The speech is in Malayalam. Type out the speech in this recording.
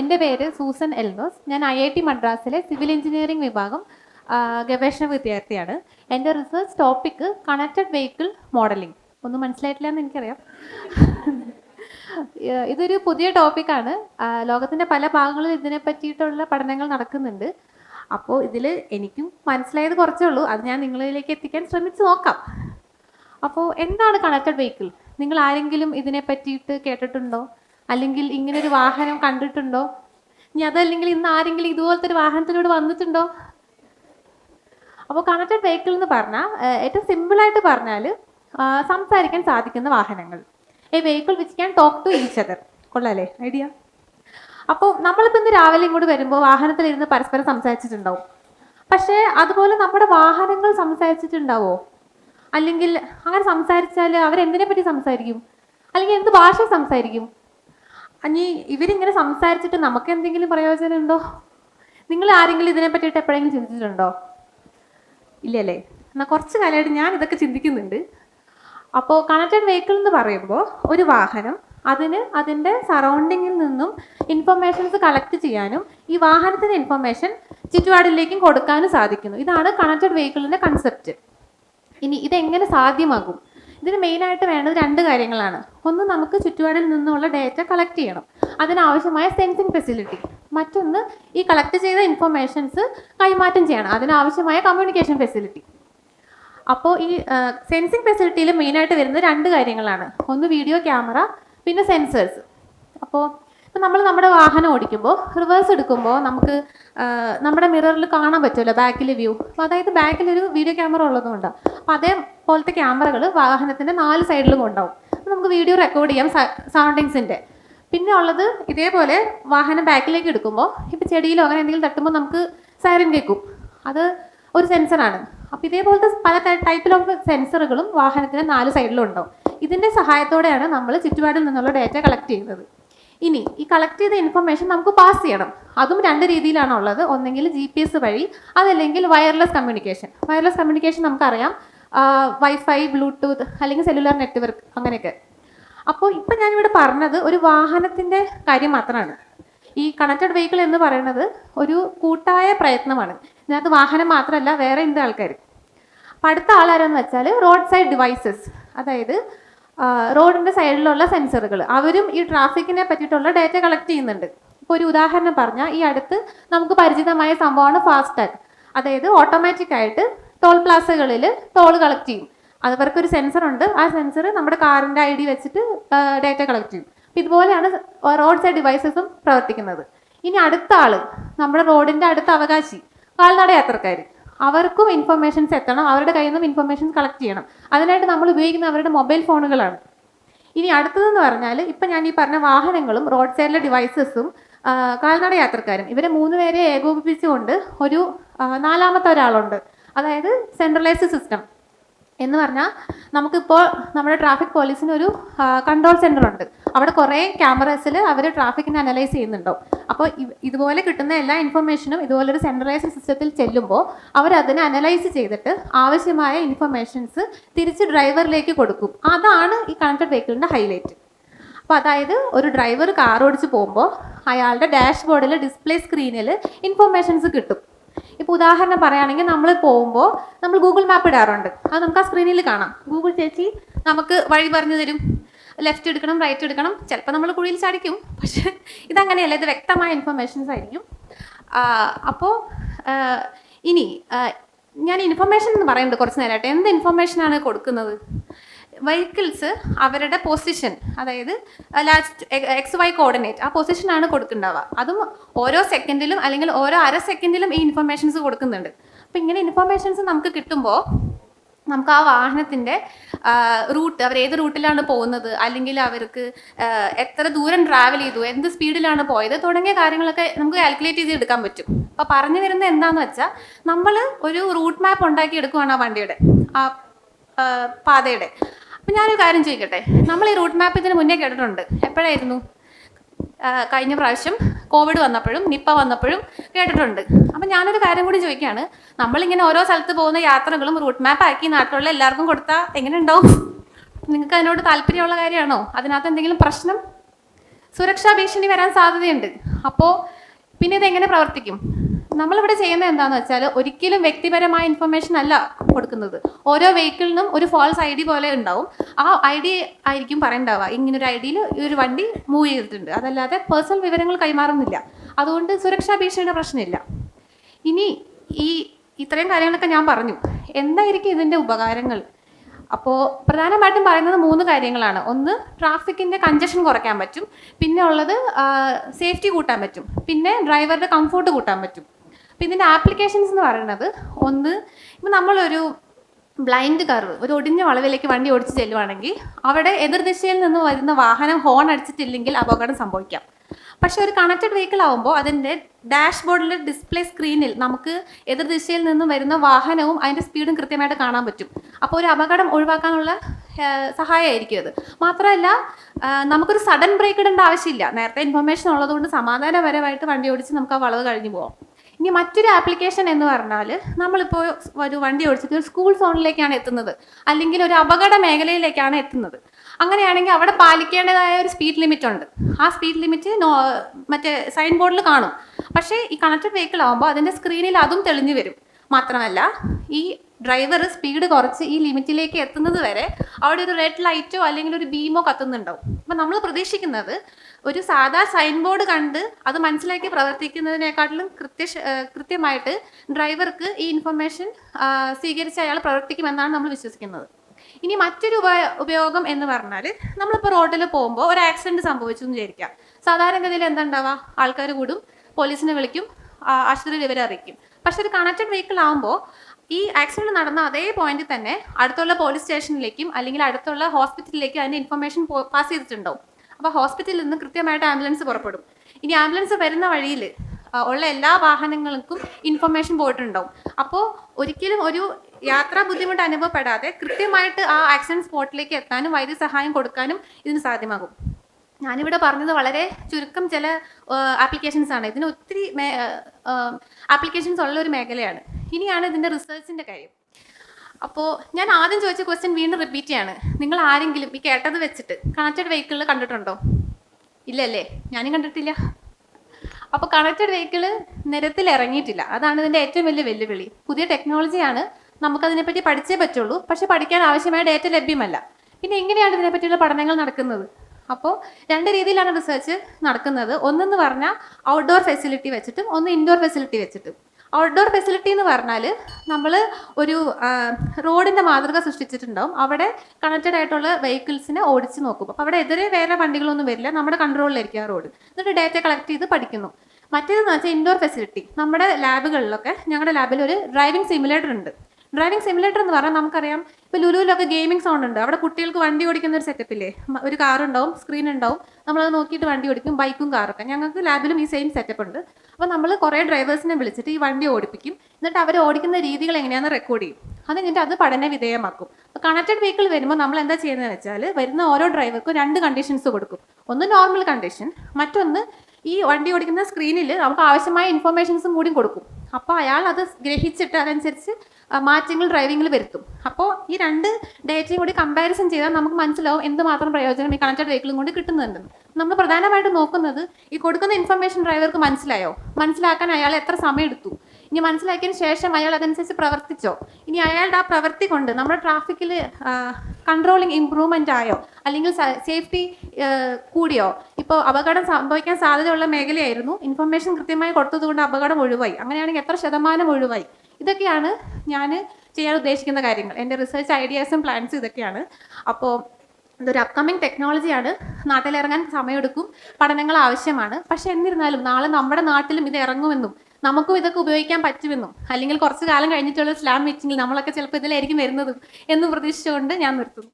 എന്റെ പേര് സൂസൻ എൽദോസ് ഞാൻ ഐ ഐ ടി മദ്രാസിലെ സിവിൽ എഞ്ചിനീയറിംഗ് വിഭാഗം ഗവേഷണ വിദ്യാർത്ഥിയാണ്. എന്റെ research topic connected vehicle modelling. ഒന്നും മനസ്സിലായിട്ടില്ല എന്ന് എനിക്കറിയാം ഇതൊരു പുതിയ ടോപ്പിക്കാണ്. ലോകത്തിന്റെ പല ഭാഗങ്ങളിൽ ഇതിനെ പറ്റിയിട്ടുള്ള പഠനങ്ങൾ നടക്കുന്നുണ്ട്. അപ്പോൾ ഇതിൽ എനിക്കും മനസ്സിലായത് കുറച്ചേ ഉള്ളൂ. അത് ഞാൻ നിങ്ങളിലേക്ക് എത്തിക്കാൻ ശ്രമിച്ചു നോക്കാം. അപ്പോൾ എന്താണ് കണക്റ്റഡ് വെഹിക്കിൾ? നിങ്ങൾ ആരെങ്കിലും ഇതിനെ പറ്റിയിട്ട് കേട്ടിട്ടുണ്ടോ? അല്ലെങ്കിൽ ഇങ്ങനെ ഒരു വാഹനം കണ്ടിട്ടുണ്ടോ? ഇനി അതല്ലെങ്കിൽ ഇന്ന് ആരെങ്കിലും ഇതുപോലത്തെ ഒരു വാഹനത്തിലൂടെ വന്നിട്ടുണ്ടോ? അപ്പോൾ കണക്റ്റഡ് വെഹിക്കിൾ എന്ന് പറഞ്ഞാൽ ഏറ്റവും സിമ്പിളായിട്ട് പറഞ്ഞാൽ സംസാരിക്കാൻ സാധിക്കുന്ന വാഹനങ്ങൾ. A vehicle which can talk to each other. കൊള്ളാലേ idea? അപ്പോൾ നമ്മളിപ്പോൾ ഇന്ന് രാവിലെ ഇങ്ങോട്ട് വരുമ്പോൾ വാഹനത്തിലിരുന്ന് പരസ്പരം സംസാരിച്ചിട്ടുണ്ടാവും. പക്ഷേ അതുപോലെ നമ്മുടെ വാഹനങ്ങൾ സംസാരിച്ചിട്ടുണ്ടാവോ? അല്ലെങ്കിൽ അങ്ങനെ സംസാരിച്ചാൽ അവരെന്തിനെ പറ്റി സംസാരിക്കും? അല്ലെങ്കിൽ എന്ത് ഭാഷ സംസാരിക്കും? അനി ഇവരിങ്ങനെ സംസാരിച്ചിട്ട് നമുക്ക് എന്തെങ്കിലും പ്രയോജനം ഉണ്ടോ നിങ്ങൾ ആരെങ്കിലും ഇതിനെ പറ്റിയിട്ട് എപ്പോഴെങ്കിലും ചിന്തിച്ചിട്ടുണ്ടോ? ഇല്ലല്ലേ? എന്നാൽ കുറച്ച് കാലമായിട്ട് ഞാൻ ഇതൊക്കെ ചിന്തിക്കുന്നുണ്ട്. അപ്പോൾ കണക്റ്റഡ് വെഹിക്കിൾ എന്ന് പറയുമ്പോൾ ഒരു വാഹനം അതിന് അതിന്റെ സറൗണ്ടിങ്ങിൽ നിന്നും ഇൻഫർമേഷൻസ് കളക്ട് ചെയ്യാനും ഈ വാഹനത്തിന്റെ ഇൻഫർമേഷൻ ചുറ്റുപാടിലേക്കും കൊടുക്കാനും സാധിക്കുന്നു. ഇതാണ് കണക്റ്റഡ് വെഹിക്കിളിന്റെ കൺസെപ്റ്റ് ഇനി ഇതെങ്ങനെ സാധ്യമാകും? ഇതിന് മെയിനായിട്ട് വേണ്ടത് രണ്ട് കാര്യങ്ങളാണ്. ഒന്ന് നമുക്ക് ചുറ്റുപാടിൽ നിന്നുള്ള ഡേറ്റ കളക്ട് ചെയ്യണം. അതിനാവശ്യമായ സെൻസിങ് ഫെസിലിറ്റി മറ്റൊന്ന് ഈ കളക്ട് ചെയ്ത ഇൻഫർമേഷൻസ് കൈമാറ്റം ചെയ്യണം. അതിനാവശ്യമായ കമ്മ്യൂണിക്കേഷൻ ഫെസിലിറ്റി അപ്പോൾ ഈ സെൻസിങ് ഫെസിലിറ്റിയിൽ മെയിനായിട്ട് വരുന്നത് രണ്ട് കാര്യങ്ങളാണ്. ഒന്ന് വീഡിയോ ക്യാമറ പിന്നെ സെൻസേഴ്സ് അപ്പോൾ ഇപ്പം നമ്മൾ നമ്മുടെ വാഹനം ഓടിക്കുമ്പോൾ റിവേഴ്സ് എടുക്കുമ്പോൾ നമുക്ക് നമ്മുടെ മിററിൽ കാണാൻ പറ്റുമല്ലോ ബാക്കിൽ വ്യൂ അപ്പോൾ അതായത് ബാക്കിലൊരു വീഡിയോ ക്യാമറ ഉള്ളതുകൊണ്ട്. അപ്പോൾ അതേപോലത്തെ ക്യാമറകൾ വാഹനത്തിന്റെ നാല് സൈഡിലും ഉണ്ടാവും നമുക്ക് വീഡിയോ റെക്കോർഡ് ചെയ്യാം സറൗണ്ടിങ്സിന്റെ പിന്നെ ഉള്ളത് ഇതേപോലെ വാഹനം ബാക്കിലേക്ക് എടുക്കുമ്പോൾ ഇപ്പോൾ ചെടിയിലോ അങ്ങനെ എന്തെങ്കിലും തട്ടുമ്പോൾ നമുക്ക് സൈറൻ കേൾക്കും. അത് ഒരു സെൻസറാണ് അപ്പോൾ ഇതേപോലത്തെ പല ടൈപ്പിലുള്ള സെൻസറുകളും വാഹനത്തിന്റെ നാല് സൈഡിലും ഉണ്ടാവും. ഇതിന്റെ സഹായത്തോടെയാണ് നമ്മൾ ചുറ്റുപാടിൽ നിന്നുള്ള ഡേറ്റ കളക്ട് ചെയ്യുന്നത്. ഇനി ഈ കളക്ട് ചെയ്ത ഇൻഫർമേഷൻ നമുക്ക് പാസ് ചെയ്യണം. അതും രണ്ട് രീതിയിലാണ് ഉള്ളത് ഒന്നെങ്കിൽ ജി പി എസ് വഴി അതല്ലെങ്കിൽ വയർലെസ് കമ്മ്യൂണിക്കേഷൻ വയർലെസ് കമ്മ്യൂണിക്കേഷൻ നമുക്കറിയാം. വൈഫൈ ബ്ലൂടൂത്ത് അല്ലെങ്കിൽ സെല്ലുലാർ നെറ്റ്വർക്ക് അങ്ങനെയൊക്കെ. അപ്പോൾ ഇപ്പം ഞാനിവിടെ പറഞ്ഞത് ഒരു വാഹനത്തിന്റെ കാര്യം മാത്രമാണ്. ഈ കണക്റ്റഡ് വെഹിക്കിൾ എന്ന് പറയുന്നത് ഒരു കൂട്ടായ പ്രയത്നമാണ്. ഇതിനകത്ത് വാഹനം മാത്രമല്ല വേറെ എന്ത് ആൾക്കാർ അപ്പം അടുത്ത ആളാരെന്ന് വെച്ചാൽ റോഡ് സൈഡ് ഡിവൈസസ് അതായത് റോഡിന്റെ സൈഡിലുള്ള സെൻസറുകൾ അവരും ഈ ട്രാഫിക്കിനെ പറ്റിയിട്ടുള്ള ഡേറ്റ കളക്ട് ചെയ്യുന്നുണ്ട്. ഇപ്പോൾ ഒരു ഉദാഹരണം പറഞ്ഞാൽ ഈ അടുത്ത് നമുക്ക് പരിചിതമായ സംഭവമാണ് ഫാസ്ടാഗ്. അതായത് ഓട്ടോമാറ്റിക് ആയിട്ട് ടോൾ പ്ലാസകളിൽ ടോൾ കളക്ട് ചെയ്യും. അവർക്കൊരു സെൻസർ ഉണ്ട്. ആ സെൻസർ നമ്മുടെ കാറിന്റെ ഐ ഡി വെച്ചിട്ട് ഡേറ്റ കളക്ട് ചെയ്യും. അപ്പം ഇതുപോലെയാണ് റോഡ് സൈഡ് ഡിവൈസസും പ്രവർത്തിക്കുന്നത്. ഇനി അടുത്ത ആൾ നമ്മുടെ റോഡിന്റെ അടുത്ത അവകാശി കാൽനട യാത്രക്കാർ അവർക്കും ഇൻഫർമേഷൻസ് എത്തണം. അവരുടെ കയ്യിൽ നിന്നും ഇൻഫർമേഷൻസ് കളക്ട് ചെയ്യണം. അതിനായിട്ട് നമ്മൾ ഉപയോഗിക്കുന്ന അവരുടെ മൊബൈൽ ഫോണുകളാണ് ഇനി അടുത്തതെന്ന് പറഞ്ഞാൽ ഇപ്പം ഞാൻ ഈ പറഞ്ഞ വാഹനങ്ങളും റോഡ് സൈഡിലെ ഡിവൈസസും കാൽനട യാത്രക്കാരും ഇവരെ മൂന്ന് പേരെ ഏകോപിപ്പിച്ചുകൊണ്ട് ഒരു നാലാമത്തെ ഒരാളുണ്ട്. അതായത് സെൻട്രലൈസ്ഡ് സിസ്റ്റം എന്ന് പറഞ്ഞാൽ നമുക്കിപ്പോൾ നമ്മുടെ ട്രാഫിക് പോലീസിന് ഒരു കൺട്രോൾ സെന്റർ ഉണ്ട്. അവിടെ കുറേ ക്യാമറസിൽ അവർ ട്രാഫിക്കിനെ അനലൈസ് ചെയ്യുന്നുണ്ടോ അപ്പോൾ ഇതുപോലെ കിട്ടുന്ന എല്ലാ ഇൻഫർമേഷനും ഇതുപോലെ ഒരു സെൻട്രലൈസ്ഡ് സിസ്റ്റത്തിൽ ചെല്ലുമ്പോൾ അവർ അതിനെ അനലൈസ് ചെയ്തിട്ട് ആവശ്യമായ ഇൻഫർമേഷൻസ് തിരിച്ച് ഡ്രൈവറിലേക്ക് കൊടുക്കും. അതാണ് ഈ കണക്റ്റഡ് വെഹിക്കിളിന്റെ ഹൈലൈറ്റ് അപ്പോൾ അതായത് ഒരു ഡ്രൈവർ കാർ ഓടിച്ച് പോകുമ്പോൾ അയാളുടെ ഡാഷ്ബോർഡിൽ ഡിസ്പ്ലേ സ്ക്രീനിൽ ഇൻഫർമേഷൻസ് കിട്ടും. ഇപ്പോൾ ഉദാഹരണം പറയുകയാണെങ്കിൽ നമ്മൾ പോകുമ്പോൾ നമ്മൾ ഗൂഗിൾ മാപ്പ് ഇടാറുണ്ട്. അത് നമുക്ക് ആ സ്ക്രീനിൽ കാണാം. ഗൂഗിൾ ചേച്ചി നമുക്ക് വഴി പറഞ്ഞു തരും. ലെഫ്റ്റ് എടുക്കണം റൈറ്റ് എടുക്കണം. ചിലപ്പോൾ നമ്മൾ കുഴിയിൽ ചാടിക്കും. പക്ഷേ ഇതങ്ങനെയല്ല ഇത് വ്യക്തമായ ഇൻഫർമേഷൻസ് ആയിരിക്കും. അപ്പോൾ ഇനി ഞാൻ ഇൻഫർമേഷൻ എന്ന് പറയുന്നത് കുറച്ച് നേരമായിട്ട് എന്ത് ഇൻഫർമേഷനാണ് കൊടുക്കുന്നത്? വെഹിക്കിൾസ് അവരുടെ പൊസിഷൻ അതായത് ലാസ്റ്റ് എക്സ് വൈ കോർഡിനേറ്റ് ആ പൊസിഷനാണ് കൊടുക്കുന്നുണ്ടാവുക. അതും ഓരോ സെക്കൻഡിലും അല്ലെങ്കിൽ ഓരോ അര സെക്കൻഡിലും ഈ ഇൻഫർമേഷൻസ് കൊടുക്കുന്നുണ്ട്. അപ്പം ഇങ്ങനെ ഇൻഫർമേഷൻസ് നമുക്ക് കിട്ടുമ്പോൾ നമുക്ക് ആ വാഹനത്തിന്റെ റൂട്ട് അവർ ഏത് റൂട്ടിലാണ് പോകുന്നത് അല്ലെങ്കിൽ അവർക്ക് എത്ര ദൂരം ട്രാവൽ ചെയ്തു എന്ത് സ്പീഡിലാണ് പോയത് തുടങ്ങിയ കാര്യങ്ങളൊക്കെ നമുക്ക് കാൽക്കുലേറ്റ് ചെയ്ത് എടുക്കാൻ പറ്റും. അപ്പോൾ പറഞ്ഞു വരുന്നത് എന്താണെന്ന് വെച്ചാൽ നമ്മൾ ഒരു റൂട്ട് മാപ്പ് ഉണ്ടാക്കി എടുക്കുവാണ് ആ വണ്ടിയുടെ ആ ആ, പാതയുടെ. അപ്പം ഞാനൊരു കാര്യം ചോദിക്കട്ടെ? നമ്മൾ ഈ റൂട്ട് മാപ്പ് ഇതിന് മുന്നേ കേട്ടിട്ടുണ്ട്. എപ്പോഴായിരുന്നു? കഴിഞ്ഞ പ്രാവശ്യം കോവിഡ് വന്നപ്പോഴും നിപ്പ വന്നപ്പോഴും കേട്ടിട്ടുണ്ട്. അപ്പം ഞാനൊരു കാര്യം കൂടി ചോദിക്കുകയാണ് നമ്മളിങ്ങനെ ഓരോ സ്ഥലത്ത് പോകുന്ന യാത്രകളും റൂട്ട് മാപ്പ് ആക്കി നാട്ടിലുള്ള എല്ലാവർക്കും കൊടുത്താൽ എങ്ങനെ ഉണ്ടാവും നിങ്ങൾക്ക് അതിനോട് താല്പര്യമുള്ള കാര്യമാണോ? അതിനകത്ത് എന്തെങ്കിലും പ്രശ്നം? സുരക്ഷാ ഭീഷണി വരാൻ സാധ്യതയുണ്ട്. അപ്പോൾ പിന്നെ ഇതെങ്ങനെ പ്രവർത്തിക്കും? നമ്മളിവിടെ ചെയ്യുന്നത് എന്താണെന്ന് വെച്ചാൽ ഒരിക്കലും വ്യക്തിപരമായ ഇൻഫർമേഷൻ അല്ല കൊടുക്കുന്നത്. ഓരോ വെഹിക്കിളിനും ഒരു ഫോൾസ് ഐ ഡി പോലെ ഉണ്ടാവും. ആ ഐ ഡി ആയിരിക്കും പറയണ്ടാവുക. ഇങ്ങനൊരു ഐ ഡിയിൽ ഈ ഒരു വണ്ടി മൂവ് ചെയ്തിട്ടുണ്ട്. അതല്ലാതെ പേഴ്സണൽ വിവരങ്ങൾ കൈമാറുന്നില്ല. അതുകൊണ്ട് സുരക്ഷാ ഭീഷണിയുടെ പ്രശ്നമില്ല. ഇനി ഈ ഇത്രയും കാര്യങ്ങളൊക്കെ ഞാൻ പറഞ്ഞു. എന്തായിരിക്കും ഇതിന്റെ ഉപകാരങ്ങൾ? അപ്പോൾ പ്രധാനമായിട്ടും പറയുന്നത് മൂന്ന് കാര്യങ്ങളാണ്. ഒന്ന് ട്രാഫിക്കിന്റെ കഞ്ചഷൻ കുറയ്ക്കാൻ പറ്റും. പിന്നെ ഉള്ളത് സേഫ്റ്റി കൂട്ടാൻ പറ്റും. പിന്നെ ഡ്രൈവറുടെ കംഫോർട്ട് കൂട്ടാൻ പറ്റും. അപ്പം ഇതിന്റെ ആപ്ലിക്കേഷൻസ് എന്ന് പറയുന്നത് ഒന്ന് ഇപ്പം നമ്മളൊരു ബ്ലൈൻഡ് കർവ് ഒരു ഒടിഞ്ഞ വളവിലേക്ക് വണ്ടി ഓടിച്ച് ചെല്ലുവാണെങ്കിൽ അവിടെ എതിർദിശയിൽ നിന്ന് വരുന്ന വാഹനം ഹോൺ അടിച്ചിട്ടില്ലെങ്കിൽ അപകടം സംഭവിക്കാം. പക്ഷെ ഒരു കണക്റ്റഡ് വെഹിക്കിൾ ആകുമ്പോൾ അതിന്റെ ഡാഷ് ബോർഡിലെ ഡിസ്പ്ലേ സ്ക്രീനിൽ നമുക്ക് എതിർദിശയിൽ നിന്നും വരുന്ന വാഹനവും അതിന്റെ സ്പീഡും കൃത്യമായിട്ട് കാണാൻ പറ്റും. അപ്പോൾ ഒരു അപകടം ഒഴിവാക്കാനുള്ള സഹായമായിരിക്കും അത്. മാത്രമല്ല നമുക്കൊരു സഡൻ ബ്രേക്ക് ഇടേണ്ട ആവശ്യമില്ല. നേരത്തെ ഇൻഫർമേഷൻ ഉള്ളതുകൊണ്ട് സമാധാനപരമായിട്ട് വണ്ടി ഓടിച്ച് നമുക്ക് ആ വളവ് കഴിഞ്ഞു പോകാം ഇനി മറ്റൊരു ആപ്ലിക്കേഷൻ എന്ന് പറഞ്ഞാൽ നമ്മളിപ്പോൾ ഒരു വണ്ടി ഓടിച്ചിട്ട് ഒരു സ്കൂൾ സോണിലേക്കാണ് എത്തുന്നത്. അല്ലെങ്കിൽ ഒരു അപകട മേഖലയിലേക്കാണ് എത്തുന്നത്. അങ്ങനെയാണെങ്കിൽ അവിടെ പാലിക്കേണ്ടതായ ഒരു സ്പീഡ് ലിമിറ്റ് ഉണ്ട്. ആ സ്പീഡ് ലിമിറ്റ് മറ്റേ സൈൻ ബോർഡിൽ കാണും. പക്ഷേ ഈ കണക്റ്റഡ് വെഹിക്കിൾ ആകുമ്പോൾ അതിന്റെ സ്ക്രീനിൽ അതും തെളിഞ്ഞു വരും. മാത്രമല്ല ഈ ഡ്രൈവർ സ്പീഡ് കുറച്ച് ഈ ലിമിറ്റിലേക്ക് എത്തുന്നത് വരെ അവിടെ ഒരു റെഡ് ലൈറ്റോ അല്ലെങ്കിൽ ഒരു ബീമോ കത്തുന്നുണ്ടാവും. അപ്പം നമ്മൾ പ്രതീക്ഷിക്കുന്നത് ഒരു സാധാ സൈൻ ബോർഡ് കണ്ട് അത് മനസ്സിലാക്കി പ്രവർത്തിക്കുന്നതിനേക്കാട്ടിലും കൃത്യ കൃത്യമായിട്ട് ഡ്രൈവർക്ക് ഈ ഇൻഫർമേഷൻ സ്വീകരിച്ച് അയാൾ പ്രവർത്തിക്കുമെന്നാണ് നമ്മൾ വിശ്വസിക്കുന്നത്. ഇനി മറ്റൊരു ഉപ ഉപയോഗം എന്ന് പറഞ്ഞാൽ നമ്മളിപ്പോൾ റോഡിൽ പോകുമ്പോൾ ഒരു ആക്സിഡന്റ് സംഭവിച്ചു എന്ന് വിചാരിക്കാം. സാധാരണഗതിയിൽ എന്താ ആൾക്കാർ കൂടും പോലീസിനെ വിളിക്കും ആശുപത്രി വിവരം അറിയിക്കും. പക്ഷെ ഒരു കണക്റ്റഡ് വെഹിക്കിൾ ആകുമ്പോൾ ഈ ആക്സിഡന്റ് നടന്ന അതേ പോയിന്റിൽ തന്നെ അടുത്തുള്ള പോലീസ് സ്റ്റേഷനിലേക്കും അല്ലെങ്കിൽ അടുത്തുള്ള ഹോസ്പിറ്റലിലേക്കും അതിന്റെ ഇൻഫർമേഷൻ പാസ് ചെയ്തിട്ടുണ്ടാവും. അപ്പോൾ ഹോസ്പിറ്റലിൽ നിന്ന് കൃത്യമായിട്ട് ആംബുലൻസ് പുറപ്പെടും. ഇനി ആംബുലൻസ് വരുന്ന വഴിയിൽ ഉള്ള എല്ലാ വാഹനങ്ങൾക്കും ഇൻഫർമേഷൻ പോയിട്ടുണ്ടാവും. അപ്പോൾ ഒരിക്കലും ഒരു യാത്രാ ബുദ്ധിമുട്ട് അനുഭവപ്പെടാതെ കൃത്യമായിട്ട് ആ ആക്സിഡന്റ് സ്പോട്ടിലേക്ക് എത്താനും വൈദ്യസഹായം കൊടുക്കാനും ഇതിന് സാധ്യമാകും. ഞാനിവിടെ പറഞ്ഞത് വളരെ ചുരുക്കം ചില ആപ്ലിക്കേഷൻസ് ആണ്. ഇതിന് ഒത്തിരി ആപ്ലിക്കേഷൻസ് ഉള്ള ഒരു മേഖലയാണ്. ഇനിയാണ് ഇതിന്റെ റിസർച്ചിന്റെ കാര്യം. അപ്പോൾ ഞാൻ ആദ്യം ചോദിച്ച ക്വസ്റ്റ്യൻ വീണ്ടും റിപ്പീറ്റ് ചെയ്യാണ്. നിങ്ങൾ ആരെങ്കിലും ഈ കേട്ടത് വെച്ചിട്ട് കണക്റ്റഡ് വെഹിക്കിളിൽ കണ്ടിട്ടുണ്ടോ? ഇല്ലല്ലേ? ഞാനും കണ്ടിട്ടില്ല. അപ്പോൾ കണക്റ്റഡ് വെഹിക്കിൾ നിരത്തിൽ ഇറങ്ങിയിട്ടില്ല. അതാണ് ഇതിന്റെ ഏറ്റവും വലിയ വെല്ലുവിളി. പുതിയ ടെക്നോളജിയാണ് നമുക്കതിനെപ്പറ്റി പഠിച്ചേ പറ്റുള്ളൂ. പക്ഷെ പഠിക്കാൻ ആവശ്യമായ ഡേറ്റ ലഭ്യമല്ല. പിന്നെ എങ്ങനെയാണ് ഇതിനെപ്പറ്റിയുള്ള പഠനങ്ങൾ നടക്കുന്നത്? അപ്പോൾ രണ്ട് രീതിയിലാണ് റിസർച്ച് നടക്കുന്നത്. ഒന്നെന്ന് പറഞ്ഞാൽ ഔട്ട്ഡോർ ഫെസിലിറ്റി വെച്ചിട്ടും ഒന്ന് ഇൻഡോർ ഫെസിലിറ്റി വെച്ചിട്ടും. ഔട്ട്ഡോർ ഫെസിലിറ്റി എന്ന് പറഞ്ഞാൽ നമ്മൾ ഒരു റോഡിന്റെ മാതൃക സൃഷ്ടിച്ചിട്ടുണ്ടാവും. അവിടെ കണക്റ്റഡ് ആയിട്ടുള്ള വെഹിക്കിൾസിനെ ഓടിച്ച് നോക്കും. അപ്പോൾ അവിടെ എതിരെ വേറെ വണ്ടികളൊന്നും വരില്ല. നമ്മുടെ കൺട്രോളിലായിരിക്കും ആ റോഡ് എന്നിട്ട് ഡാറ്റ കളക്ട് ചെയ്ത് പഠിക്കുന്നു. മറ്റേതെന്ന് വെച്ചാൽ ഇൻഡോർ ഫെസിലിറ്റി നമ്മുടെ ലാബുകളിലൊക്കെ ഞങ്ങളുടെ ലാബിൽ ഒരു ഡ്രൈവിംഗ് സിമുലേറ്റർ ഉണ്ട്. ഡ്രൈവിംഗ് സിമുലേറ്റർ എന്ന് പറഞ്ഞാൽ നമുക്കറിയാം. ഇപ്പോൾ ലുലുവിലൊക്കെ ഗെയിമിംഗ് സൗണ്ട് ഉണ്ട്. അവിടെ കുട്ടികൾക്ക് വണ്ടി ഓടിക്കുന്ന ഒരു സെറ്റപ്പില്ലേ ഒരു കാർ ഉണ്ടാവും സ്ക്രീൻ ഉണ്ടാവും. നമ്മളത് നോക്കിയിട്ട് വണ്ടി ഓടിക്കും ബൈക്കും കാറൊക്കെ ഞങ്ങൾക്ക് ലാബിലും ഈ സെയിം സെറ്റപ്പ് ഉണ്ട്. അപ്പോൾ നമ്മൾ കുറേ ഡ്രൈവേഴ്സിനെ വിളിച്ചിട്ട് ഈ വണ്ടി ഓടിപ്പിക്കും. എന്നിട്ട് അവർ ഓടിക്കുന്ന രീതികൾ എങ്ങനെയാണെന്ന് റെക്കോർഡ് ചെയ്യും. അത് കഴിഞ്ഞിട്ട് അത് പഠന വിധേയമാക്കും. അപ്പോൾ കണക്റ്റഡ് വെഹിക്കിൾ വരുമ്പോൾ നമ്മൾ എന്താ ചെയ്യുന്നത് വെച്ചാൽ വരുന്ന ഓരോ ഡ്രൈവർക്കും രണ്ട് കണ്ടീഷൻസ് കൊടുക്കും. ഒന്ന് നോർമൽ കണ്ടീഷൻ മറ്റൊന്ന് ഈ വണ്ടി ഓടിക്കുന്ന സ്ക്രീനിൽ നമുക്ക് ആവശ്യമായ ഇൻഫർമേഷൻസും കൂടി കൊടുക്കും. അപ്പോൾ അയാൾ അത് ഗ്രഹിച്ചിട്ട് അതനുസരിച്ച് മാറ്റങ്ങൾ ഡ്രൈവിങ്ങിൽ വരുത്തും. അപ്പോൾ ഈ രണ്ട് ഡേറ്റയും കൂടി കമ്പാരിസൺ ചെയ്താൽ നമുക്ക് മനസ്സിലാവും എന്തുമാത്രം പ്രയോജനം ഈ കണക്റ്റഡ് വെഹിക്കിളും കൊണ്ട് കിട്ടുന്നുണ്ടെന്ന് നമ്മൾ പ്രധാനമായിട്ട് നോക്കുന്നത് ഈ കൊടുക്കുന്ന ഇൻഫർമേഷൻ ഡ്രൈവർക്ക് മനസ്സിലായോ? മനസ്സിലാക്കാൻ അയാൾ എത്ര സമയം എടുത്തു ഇനി മനസ്സിലാക്കിയതിന് ശേഷം അയാൾ അതനുസരിച്ച് പ്രവർത്തിച്ചോ? ഇനി അയാളുടെ ആ പ്രവൃത്തി കൊണ്ട് നമ്മുടെ ട്രാഫിക്കിൽ കൺട്രോളിങ് ഇമ്പ്രൂവ്മെന്റ് ആയോ? അല്ലെങ്കിൽ സേഫ്റ്റി കൂടിയോ? ഇപ്പോൾ അപകടം സംഭവിക്കാൻ സാധ്യതയുള്ള മേഖലയായിരുന്നു. ഇൻഫർമേഷൻ കൃത്യമായി കൊടുത്തതുകൊണ്ട് അപകടം ഒഴിവായി. അങ്ങനെയാണെങ്കിൽ എത്ര ശതമാനം ഒഴിവായി? ഇതൊക്കെയാണ് ഞാൻ ചെയ്യാൻ ഉദ്ദേശിക്കുന്ന കാര്യങ്ങൾ. എന്റെ റിസർച്ച് ഐഡിയാസും പ്ലാൻസും ഇതൊക്കെയാണ്. അപ്പോൾ ഇതൊരു അപ്കമിങ് ടെക്നോളജിയാണ് നാട്ടിലിറങ്ങാൻ സമയമെടുക്കും. പഠനങ്ങൾ ആവശ്യമാണ്. പക്ഷെ എന്നിരുന്നാലും നാളെ നമ്മുടെ നാട്ടിലും ഇത് ഇറങ്ങുമെന്നും നമുക്കും ഇതൊക്കെ ഉപയോഗിക്കാൻ പറ്റുമെന്നും. അല്ലെങ്കിൽ കുറച്ച് കാലം കഴിഞ്ഞിട്ടുള്ള സ്ലാം മീറ്റിംഗിൽ നമ്മളൊക്കെ ചിലപ്പോൾ ഇതിലായിരിക്കും വരുന്നതും എന്ന് പ്രതീക്ഷിച്ചുകൊണ്ട് ഞാൻ നിർത്തുന്നു.